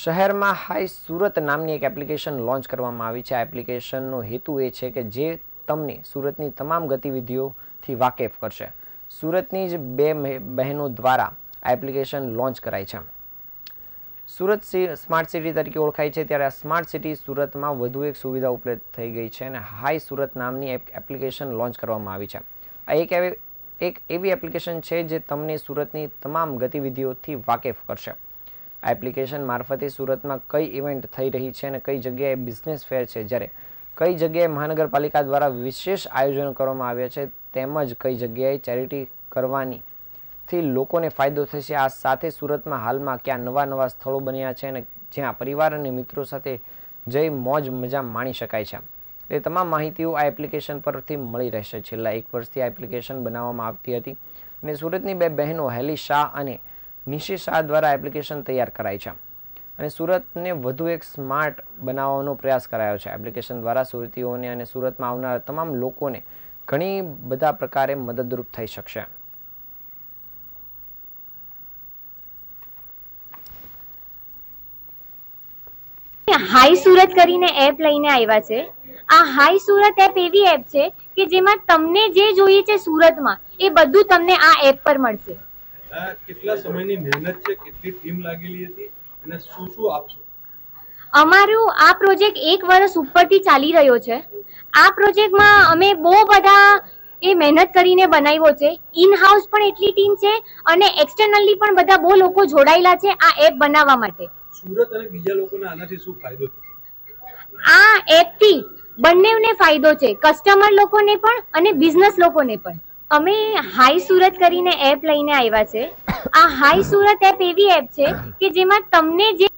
શહેરમાં હાઈ સુરત નામની એક એપ્લિકેશન લોન્ચ કરવામાં આવી છે. આ એપ્લિકેશનનો હેતુ એ છે કે જે તમને સુરતની તમામ ગતિવિધિઓથી વાકેફ કરશે. સુરતની જ બે બહેનો દ્વારા આ એપ્લિકેશન લોન્ચ કરાઈ છે. સુરત સ્માર્ટ સિટી તરીકે ઓળખાય છે. ત્યારે આ સ્માર્ટ સિટી સુરતમાં વધુ એક સુવિધા ઉપલબ્ધ થઈ ગઈ છે અને હાઈ સુરત નામની એક એપ્લિકેશન લોન્ચ કરવામાં આવી છે. આ એક એવી એક એવી એપ્લિકેશન છે જે તમને સુરતની તમામ ગતિવિધિઓથી વાકેફ કરશે. આ એપ્લિકેશન મારફતે સુરતમાં કઈ ઇવેન્ટ થઈ રહી છે અને કઈ જગ્યાએ બિઝનેસ ફેર છે? જ્યારે કઈ જગ્યાએ મહાનગરપાલિકા દ્વારા વિશેષ આયોજન કરવામાં આવ્યા છે, તેમજ કઈ જગ્યાએ ચેરિટી કરવાની થી લોકોને ફાયદો થશે? આ સાથે સુરતમાં હાલમાં ક્યાં નવા નવા સ્થળો બન્યા છે અને જ્યાં પરિવાર અને મિત્રો સાથે જઈ મોજ મજા માણી શકાય છે? એ તમામ માહિતીઓ આ એપ્લિકેશન પરથી મળી રહેશે. છેલ્લા એક વર્ષથી આ એપ્લિકેશન બનાવવામાં આવતી હતી અને સુરતની બે બહેનો હેલી શાહ અને નિશી શાહ દ્વારા એપ્લિકેશન તૈયાર કરાઈ છે. અને સુરતને વધુ એક સ્માર્ટ બનાવવાનો પ્રયાસ કરાયો છે. એપ્લિકેશન દ્વારા સુરતીઓને અને સુરતમાં આવનારા તમામ લોકોને ઘણી બધા પ્રકારે મદદરૂપ થઈ શકશે. હાઈ સુરત કરીને એપ લઈને આવ્યા છે. આ હાઈ સુરત એપ એવી એપ છે કે જેમાં તમને જે જોઈએ છે સુરતમાં, એ બધું તમને આ એપ પર મળશે. કેટલા સમયની મહેનત છે કેટલી ટીમ લાગેલી હતી અને શું શું આપશો? અમારું આ પ્રોજેક્ટ એક વર્ષ ઉપરથી ચાલી રહ્યો છે. આ પ્રોજેક્ટમાં અમે બહુ બધા એ મહેનત કરીને બનાવ્યો છે. ઇન હાઉસ પણ એટલી ટીમ છે અને એક્સટર્નલી પણ બધા બહુ લોકો જોડાયેલા છે આ એપ બનાવવા માટે. સુરત અને બીજા લોકોને આનાથી શું ફાયદો આ એપથી બંનેને ફાયદો છે. કસ્ટમર લોકોને પણ અને બિઝનેસ લોકોને પણ. અમે હાઈ સુરત કરીને એપ લઈને આવ્યા છે. આ હાઈ સુરત એપ એવી એપ છે કે જેમાં તમને જે